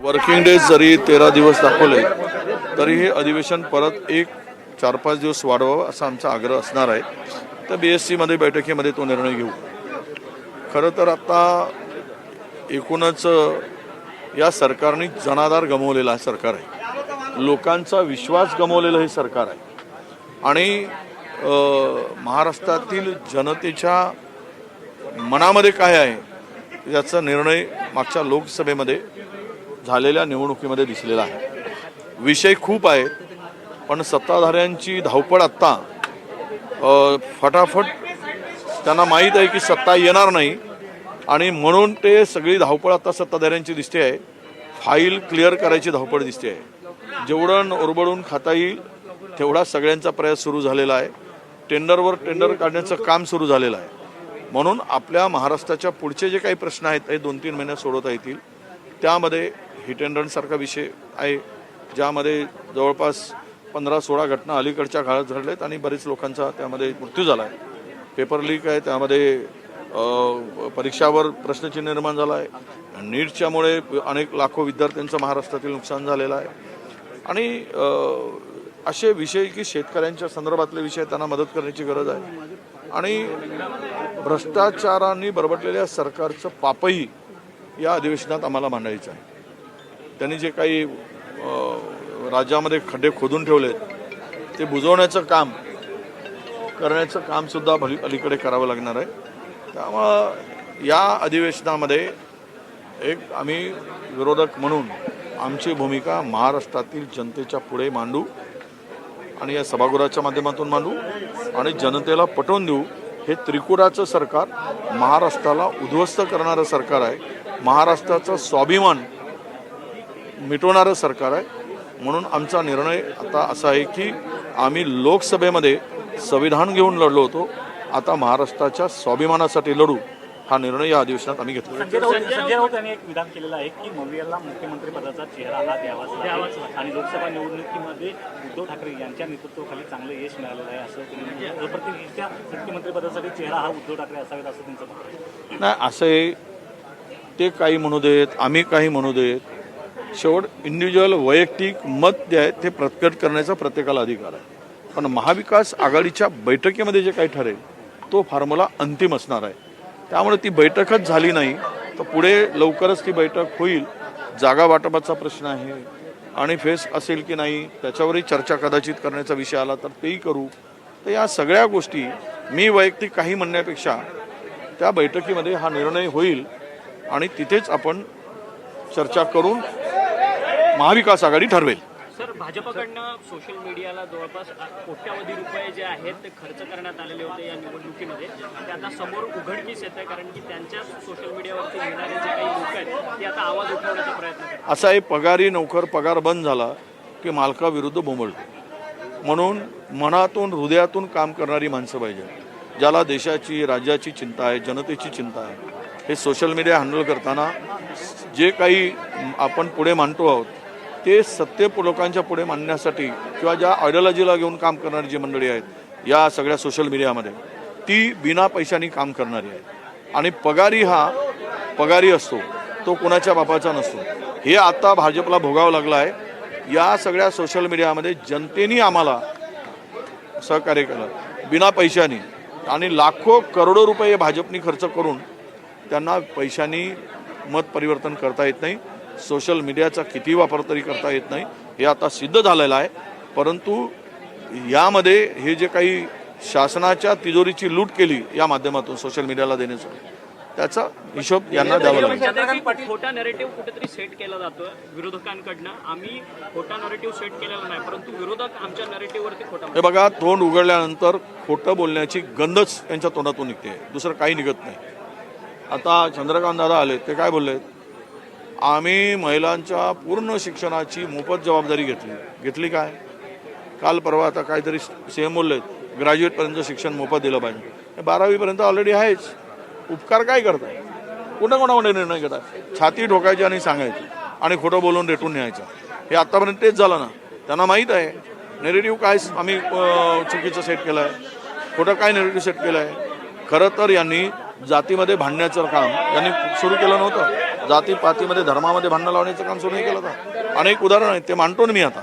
Working days जरी तेरा दिवस दाखवले तरी हे अधिवेशन परत एक चार पाच दिवस वाढवावं असा आमचा आग्रह असणार आहे. तर बी एस सीमध्ये बैठकीमध्ये तो निर्णय घेऊ. खरं तर आता एकूणच या सरकारने जनाधार गमवलेला हे सरकार आहे. लोकांचा विश्वास गमवलेलं हे सरकार आहे. आणि महाराष्ट्रातील जनतेच्या मनामध्ये काय आहे याचा निर्णय मागच्या लोकसभेमध्ये झालेल्या निवडणुकीमध्ये दिसलेला आहे. विषय खूप आहेत पण सत्ताधाऱ्यांची धावपळ आत्ता फटाफट त्यांना माहीत आहे की सत्ता येणार नाही आणि म्हणून ते सगळी धावपळ आता सत्ताधाऱ्यांची दिसते आहे. फाईल क्लिअर करायची धावपळ दिसते आहे. जेवढं ओरबडून खाता येईल तेवढा सगळ्यांचा प्रयास सुरू झालेला आहे. टेंडरवर टेंडर काढण्याचं काम सुरू झालेलं आहे. म्हणून आपल्या महाराष्ट्राच्या पुढचे जे काही प्रश्न आहेत ते दोन तीन महिन्यात सोडवता येतील. त्यामध्ये हिट अँड रनसारखा विषय आहे ज्यामध्ये जवळपास पंधरा सोळा घटना अलीकडच्या काळात घडल्यात आणि बरेच लोकांचा त्यामध्ये मृत्यू झाला आहे पेपर लीक आहे त्यामध्ये परीक्षावर प्रश्नचिन्ह निर्माण झाला आहे नीटच्यामुळे अनेक लाखो विद्यार्थ्यांचं महाराष्ट्रातील नुकसान झालेलं आहे. आणि असे विषय की शेतकऱ्यांच्या संदर्भातले विषय त्यांना मदत करण्याची गरज आहे. आणि भ्रष्टाचारांनी बरबटलेल्या सरकारचं पापही या अधिवेशनात आम्हाला मांडायचं आहे. त्यांनी जे काही राज्यामध्ये खड्डे खोदून ठेवलेत ते बुजवण्याचं काम करण्याचं काम सुद्धा भली अलीकडे करावं लागणार आहे. त्यामुळं या अधिवेशनामध्ये एक आम्ही विरोधक म्हणून आमची भूमिका महाराष्ट्रातील जनतेच्या पुढे मांडू आणि या सभागृहाच्या माध्यमातून मांडू आणि जनतेला पटवून देऊ. हे त्रिपुराचं सरकार महाराष्ट्राला उद्ध्वस्त करणारं सरकार आहे. महाराष्ट्राचं स्वाभिमान मिटवणारं सरकार आहे. म्हणून आमचा निर्णय आता असा आहे की आम्ही लोकसभेमध्ये संविधान घेऊन लढलो होतो. आता महाराष्ट्राच्या स्वाभिमानासाठी लढू हा निर्णय या अधिवेशनात आम्ही घेतला संजय राऊत यांनी एक विधान केलेलं आहे की मवियाला मुख्यमंत्री पदाचा चेहरा हा द्यावाच द्यावाच आणि लोकसभा निवडणुकीमध्ये उद्धव ठाकरे यांच्या नेतृत्वाखाली चांगलं यश मिळालेलं आहे असं त्यांनी मुख्यमंत्री पदासाठी चेहरा हा उद्धव ठाकरे असावेत असं त्यांचं. नाही असे ते काही म्हणू देत आम्ही काही म्हणू देत शेवट इंडिव्हिज्युअल वैयक्तिक मत जे आहे ते प्रकट करण्याचा प्रत्येकाला अधिकार आहे. पण महाविकास आघाडीच्या बैठकीमध्ये जे काही ठरेल तो फॉर्म्युला अंतिम असणार आहे. त्यामुळे ती बैठकच झाली नाही तर पुढे लवकरच ती बैठक होईल. जागा वाटपाचा प्रश्न आहे. आणि फेस असेल की नाही त्याच्यावरही चर्चा कदाचित करण्याचा विषय आला तर तेही करू. तर या सगळ्या गोष्टी मी वैयक्तिक काही म्हणण्यापेक्षा त्या बैठकीमध्ये हा निर्णय होईल. आणि तिथेच आपण चर्चा करून महाविकास आघाडी ठरवेल. सर भाजपकडनं सोशल मीडियाला जवळपास कोट्यावधी रुपये जे आहेत ते खर्च करण्यात आलेले होते या निवडणुकीमध्ये. ते आता समोर उघडकीस येत आहे कारण की त्यांच्या सोशल मीडियावरती येणारे जे काही लोक आहेत ते आता आवाज उठवण्याचा प्रयत्न करतात. असा एक पगारी नोकर पगार बंद झाला की मालकाविरुद्ध बोंबळतो म्हणून मनातून हृदयातून काम करणारी माणसं पाहिजे ज्याला देशाची राज्याची चिंता आहे जनतेची चिंता आहे. हे सोशल मीडिया हँडल करताना जे काही आपण पुढे मांडतो आहोत ते सत्य लोकांच्या पुढे मांडण्यासाठी किंवा ज्या आयडिओलॉजीला घेऊन काम करणारी जी मंडळी आहेत या सगळ्या सोशल मीडियामध्ये ती बिना पैशाने काम करणारी आहे आणि पगारी हा पगारी असतो तो कोणाच्या बापाचा नसतो. हे आता भाजपला भोगावं लागलं आहे या सगळ्या सोशल मीडियामध्ये जनतेने आम्हाला सहकार्य केलं बिना पैशानी. आणि लाखो करोडो रुपये भाजपनी खर्च करून त्यांना पैशानी मत परिवर्तन करता येत नाही. सोशल मीडियाचा किती वापर तरी करता येत नाही हे आता सिद्ध झालेलं आहे. परंतु यामध्ये हे जे काही शासनाच्या तिजोरीची लूट केली या माध्यमातून सोशल मीडियाला देण्याचं त्याचा हिशोब यांना द्यावा लागेल. खोटा नरेटिव्ह कुठेतरी सेट केला जातोय विरोधकांकडनं. आम्ही खोटा नरेटिव्ह सेट केलेला नाही परंतु विरोधक आमच्या नरेटिव्हवरती खोटा हे बघा तोंड उघडल्यानंतर खोटं बोलण्याची गंधच त्यांच्या तोंडातून निघते. दुसरं काही निघत नाही. आता चंद्रकांत दादा आले ते काय बोलले? आम्ही महिलांच्या पूर्ण शिक्षणाची मोफत जबाबदारी घेतली. घेतली काय? काल परवा आता काहीतरी सेम बोलले ग्रॅज्युएटपर्यंत शिक्षण मोफत दिलं पाहिजे. बारावीपर्यंत ऑलरेडी आहेच. उपकार काय करताय कुठं कोणाकडे निर्णय घेतात छाती ठोकायची आणि सांगायची आणि खोटं बोलून रेटून न्यायचं. हे आत्तापर्यंत तेच झालं ना. त्यांना माहीत आहे नेरेटिव्ह काय आम्ही चुकीचं सेट केलं आहे खोटं काय नेरेटिव्ह सेट केलं आहे खरं तर यांनी जातीमध्ये भांडण्याचं काम यांनी सुरू केलं नव्हतं. जातीपातीमध्ये धर्मामध्ये भांडणं लावण्याचं काम सोडून केलं होतं. अनेक उदाहरण आहेत ते मांडतो ना मी आता.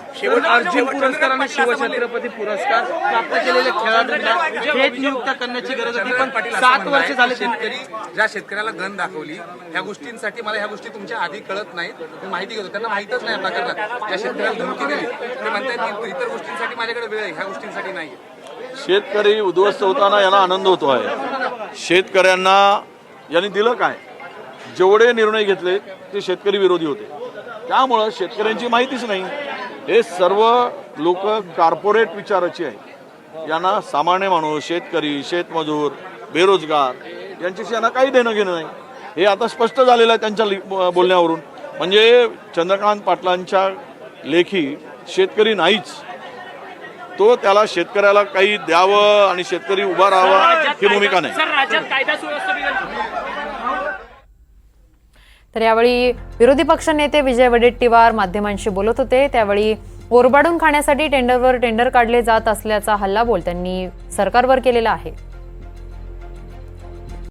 अर्जुन पुरस्कार आणि शिवछत्रपती पुरस्कार प्राप्त केलेल्या खेळाडूंना थेट नियुक्त करण्याची गरज होती पण सात वर्ष झाले शेतकरी ज्या शेतकऱ्याला गण दाखवली ह्या गोष्टींसाठी मला ह्या गोष्टी तुमच्या आधी कळत नाहीत. मी माहिती घेतो त्यांना माहितच नाही प्रकरणात ज्या शेतकऱ्याला धमकी दिली ते म्हणतात की इतर गोष्टींसाठी माझ्याकडे वेळ आहे ह्या गोष्टींसाठी नाही शेतकरी उद्ध्वस्त होताना यांना आनंद होतो आहे. शेतकऱ्यांना यांनी दिलं काय? जेवढे निर्णय घेतले ते शेतकरी विरोधी होते. त्यामुळं शेतकऱ्यांची माहितीच नाही. हे सर्व लोक कॉर्पोरेट विचाराची आहे यांना सामान्य माणूस शेतकरी शेतमजूर बेरोजगार यांच्याशी यांना काही देणं घेणं नाही. हे आता स्पष्ट झालेलं आहे त्यांच्या बोलण्यावरून. म्हणजे चंद्रकांत पाटलांच्या लेखी शेतकरी नाहीच. तो त्याला शेतकऱ्याला काही द्यावं आणि शेतकरी उभा राहावा ही भूमिका नाही. तर यावेळी विरोधी पक्षनेते विजय वडेट्टीवार माध्यमांशी बोलत होते. त्यावेळी ओरबाडून खाण्यासाठी टेंडरवर टेंडर काढले जात असल्याचा हल्लाबोल त्यांनी सरकारवर केलेला आहे.